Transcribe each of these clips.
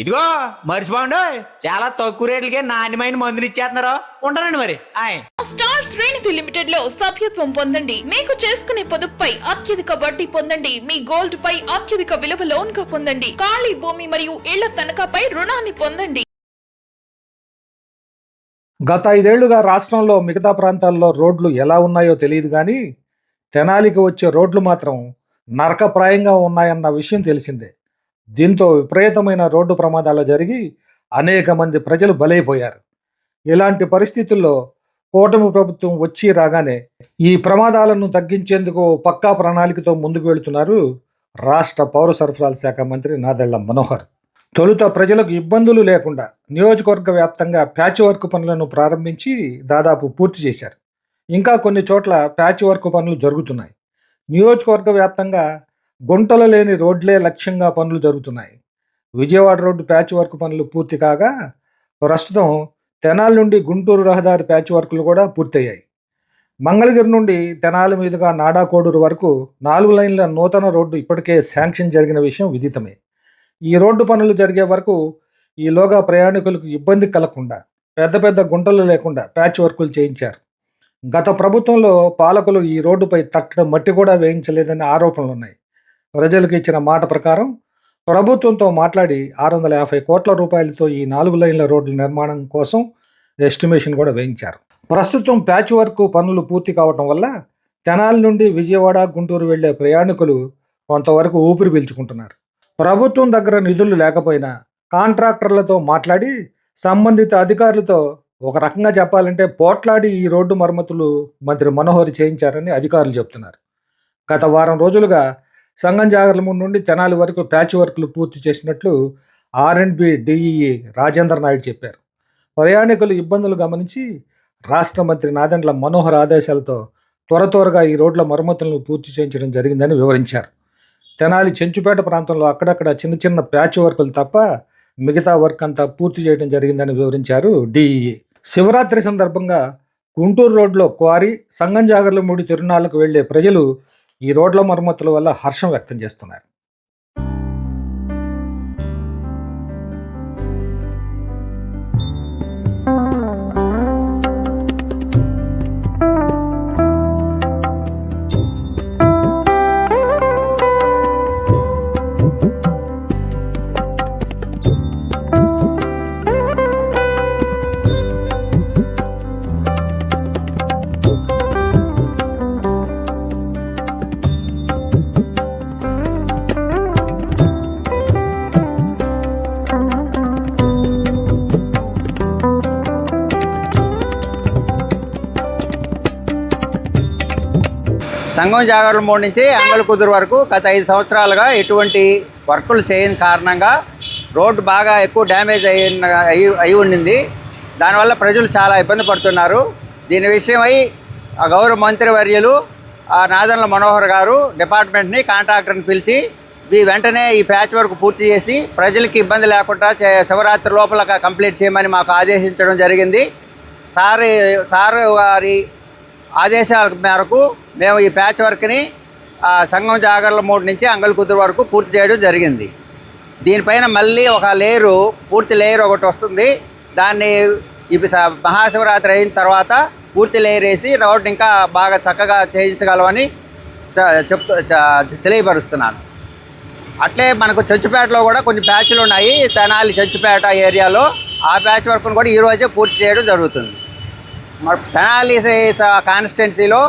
ఇదిగో మర్చిపోండి. చాలా తక్కువ రేట్లకే నాణ్యమైన మందులు ఇచ్చేస్తున్నారు. ఉంటానండి మరి. ఆయ్. స్టార్ శ్రేణిధి లిమిటెడ్లో సభ్యత్వం పొందండి. మీకు చేసుకునే పొదుపుపై అత్యధిక వడ్డీ పొందండి. మీ గోల్డ్ పై అత్యధిక విలువ లోన్గా పొందండి. ఖాళీ భూమి మరియు ఇళ్ళ తనఖాపై రుణాన్ని పొందండి. గత ఐదేళ్ళుగా రాష్ట్రంలో మిగతా ప్రాంతాల్లో రోడ్లు ఎలా ఉన్నాయో తెలియదు కానీ తెనాలికి వచ్చే రోడ్లు మాత్రం నరకప్రాయంగా ఉన్నాయన్న విషయం తెలిసిందే. దీంతో విపరీతమైన రోడ్డు ప్రమాదాలు జరిగి అనేక మంది ప్రజలు బలైపోయారు. ఇలాంటి పరిస్థితుల్లో కూటమి ప్రభుత్వం వచ్చి రాగానే ఈ ప్రమాదాలను తగ్గించేందుకు పక్కా ప్రణాళికతో ముందుకు వెళుతున్నారు రాష్ట్ర పౌర సరఫరాల శాఖ మంత్రి నాదెళ్ళ మనోహర్. తొలుత ప్రజలకు ఇబ్బందులు లేకుండా నియోజకవర్గ వ్యాప్తంగా ప్యాచ్ వర్క్ పనులను ప్రారంభించి దాదాపు పూర్తి చేశారు. ఇంకా కొన్ని చోట్ల ప్యాచ్ వర్క్ పనులు జరుగుతున్నాయి. నియోజకవర్గ వ్యాప్తంగా గుంటలు లేని రోడ్లే లక్ష్యంగా పనులు జరుగుతున్నాయి. విజయవాడ రోడ్డు ప్యాచ్ వర్క్ పనులు పూర్తి కాగా ప్రస్తుతం తెనాల నుండి గుంటూరు రహదారి ప్యాచ్ వర్కులు కూడా పూర్తయ్యాయి. మంగళగిరి నుండి తెనాలి మీదుగా నాడాకోడూరు వరకు నాలుగు లైన్ల నూతన రోడ్డు ఇప్పటికే శాంక్షన్ జరిగిన విషయం విదితమే. ఈ రోడ్డు పనులు జరిగే వరకు ఈలోగా ప్రయాణికులకు ఇబ్బంది కలగకుండా పెద్ద పెద్ద గుంటలు లేకుండా ప్యాచ్ వర్కులు చేయించారు. గత ప్రభుత్వంలో పాలకులు ఈ రోడ్డుపై తట్టడం మట్టి కూడా వేయించలేదనే ఆరోపణలు ఉన్నాయి ప్రజలకు ఇచ్చిన మాట ప్రకారం ప్రభుత్వంతో మాట్లాడి ఆరు వందల యాభై కోట్ల రూపాయలతో ఈ నాలుగు లైన్ల రోడ్ల నిర్మాణం కోసం ఎస్టిమేషన్ కూడా వేయించారు. ప్రస్తుతం ప్యాచ్ వర్క్ పనులు పూర్తి కావటం వల్ల తెనాల నుండి విజయవాడ గుంటూరు వెళ్ళే ప్రయాణికులు కొంతవరకు ఊపిరి పీల్చుకుంటున్నారు. ప్రభుత్వం దగ్గర నిధులు లేకపోయినా కాంట్రాక్టర్లతో మాట్లాడి సంబంధిత అధికారులతో ఒక రకంగా చెప్పాలంటే పోట్లాడి ఈ రోడ్డు మరమ్మతులు మంత్రి మనోహర్ చేయించారని అధికారులు చెప్తున్నారు. గత వారం రోజులుగా సంగం జాగర్ల నుండి తెనాలి వరకు ప్యాచ్ వర్క్లు పూర్తి చేసినట్లు R and B DEE Rajendra Naidu చెప్పారు. ప్రయాణికులు ఇబ్బందులు గమనించి రాష్ట్ర మంత్రి నాదెండ్ల మనోహర్ ఆదేశాలతో త్వర త్వరగా ఈ రోడ్ల మరమ్మతులను పూర్తి చేయించడం జరిగిందని వివరించారు. తెనాలి చెంచుపేట ప్రాంతంలో అక్కడక్కడ చిన్న చిన్న ప్యాచ్ వర్కులు తప్ప మిగతా వర్క్ అంతా పూర్తి చేయడం జరిగిందని వివరించారు డిఈఈ. శివరాత్రి సందర్భంగా గుంటూరు రోడ్లో క్వారీ సంగం జాగర్లమూడి తిరునాళ్ళకు వెళ్ళే ప్రజలు ఈ రోడ్ల మరమ్మతుల వల్ల హర్షం వ్యక్తం చేస్తున్నారు. సంఘం జాగరణ మోడ్ నుంచి అంగళ కుదురు వరకు గత ఐదు సంవత్సరాలుగా ఎటువంటి వర్కులు చేయని కారణంగా రోడ్డు బాగా ఎక్కువ డ్యామేజ్ అయిన అయి అయి ఉండింది. దానివల్ల ప్రజలు చాలా ఇబ్బంది పడుతున్నారు. దీని విషయమై ఆ గౌరవ మంత్రి వర్యులు ఆ నాదన్ల మనోహర్ గారు డిపార్ట్మెంట్ని కాంట్రాక్టర్ని పిలిచి ఈ వెంటనే ఈ ప్యాచ్ వర్క్ పూర్తి చేసి ప్రజలకి ఇబ్బంది లేకుండా శివరాత్రి లోపల కంప్లీట్ చేయమని మాకు ఆదేశించడం జరిగింది. సార్ సార్ గారి ఆదేశాల మేరకు మేము ఈ ప్యాచ్ వర్క్ని సంఘం జాగర్ల మూడు నుంచి అంగల్కుదురు వరకు పూర్తి చేయడం జరిగింది. దీనిపైన మళ్ళీ ఒక లేయరు పూర్తి లేయర్ ఒకటి వస్తుంది. దాన్ని ఇప్పుడు మహాశివరాత్రి అయిన తర్వాత పూర్తి లేయర్ వేసి రోడ్ ఇంకా బాగా చక్కగా చేయించగలమని చ- చెప్తూ తెలియపరుస్తున్నాను. అట్లే మనకు చచ్చుపేటలో కూడా కొన్ని ప్యాచ్లు ఉన్నాయి. తెనాలి చచ్చుపేట ఏరియాలో ఆ ప్యాచ్ వర్క్ను కూడా ఈరోజే పూర్తి చేయడం జరుగుతుంది. మరి తెనాలి కాన్స్టిట్యున్సీలో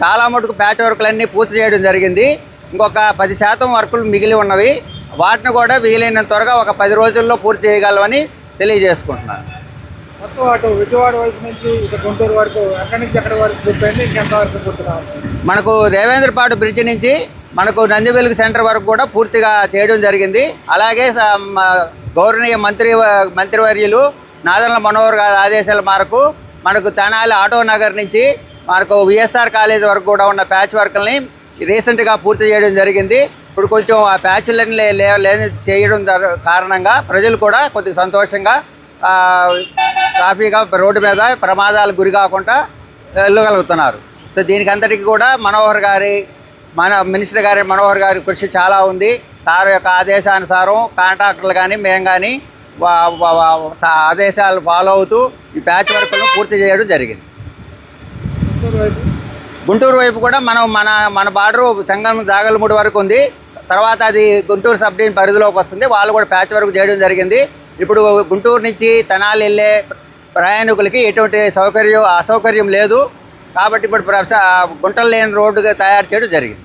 చాలా మటుకు ప్యాచ్ వర్క్లన్నీ పూర్తి చేయడం జరిగింది. ఇంకొక పది శాతం వర్కులు మిగిలి ఉన్నవి. వాటిని కూడా వీలైనంత త్వరగా ఒక పది రోజుల్లో పూర్తి చేయగలమని తెలియజేసుకుంటున్నాను. మొత్తం అటు విజయవాడ వైపు నుంచి ఇటు గుంటూరు వరకు ఎక్కడి నుంచి ఎక్కడి వరకు ఇంకెంత వరకు మనకు రేవేంద్రపాడు బ్రిడ్జ్ నుంచి మనకు నందివెలుగు సెంటర్ వరకు కూడా పూర్తిగా చేయడం జరిగింది. అలాగే గౌరవనీయ మంత్రి మంత్రివర్యులు నాదన్ల మనోహర్ గారి ఆదేశాల మేరకు మనకు తెనాలి ఆటో నగర్ నుంచి మనకు విఎస్ఆర్ కాలేజ్ వరకు కూడా ఉన్న ప్యాచ్ వర్క్ని రీసెంట్గా పూర్తి చేయడం జరిగింది. ఇప్పుడు కొంచెం ఆ ప్యాచ్లన్నీ లేని చేయడం కారణంగా ప్రజలు కూడా కొద్దిగా సంతోషంగా ట్రాఫిక్గా రోడ్డు మీద ప్రమాదాలకు గురి కాకుండా వెళ్ళగలుగుతున్నారు. సో దీనికి అంతటికి కూడా మనోహర్ గారి మన మినిస్టర్ గారి మనోహర్ గారి కృషి చాలా ఉంది. సార్ యొక్క ఆదేశానుసారం కాంట్రాక్టర్లు కానీ మేము కానీ ఆదేశాలు ఫాలో అవుతూ ఈ ప్యాచ్ వర్క్లను పూర్తి చేయడం జరిగింది. గుంటూరు వైపు గుంటూరు వైపు కూడా మనం మన మన బార్డరు సంగం జాగలమూడి వరకు ఉంది. తర్వాత అది గుంటూరు సబ్ డివిజన్ పరిధిలోకి వస్తుంది. వాళ్ళు కూడా ప్యాచ్ వర్క్ చేయడం జరిగింది. ఇప్పుడు గుంటూరు నుంచి తెనాలి వెళ్ళే ప్రయాణికులకి ఎటువంటి సౌకర్యం అసౌకర్యం లేదు. కాబట్టి ఇప్పుడు ప్రసా గుంటలు లేని రోడ్డుగా తయారు చేయడం జరిగింది.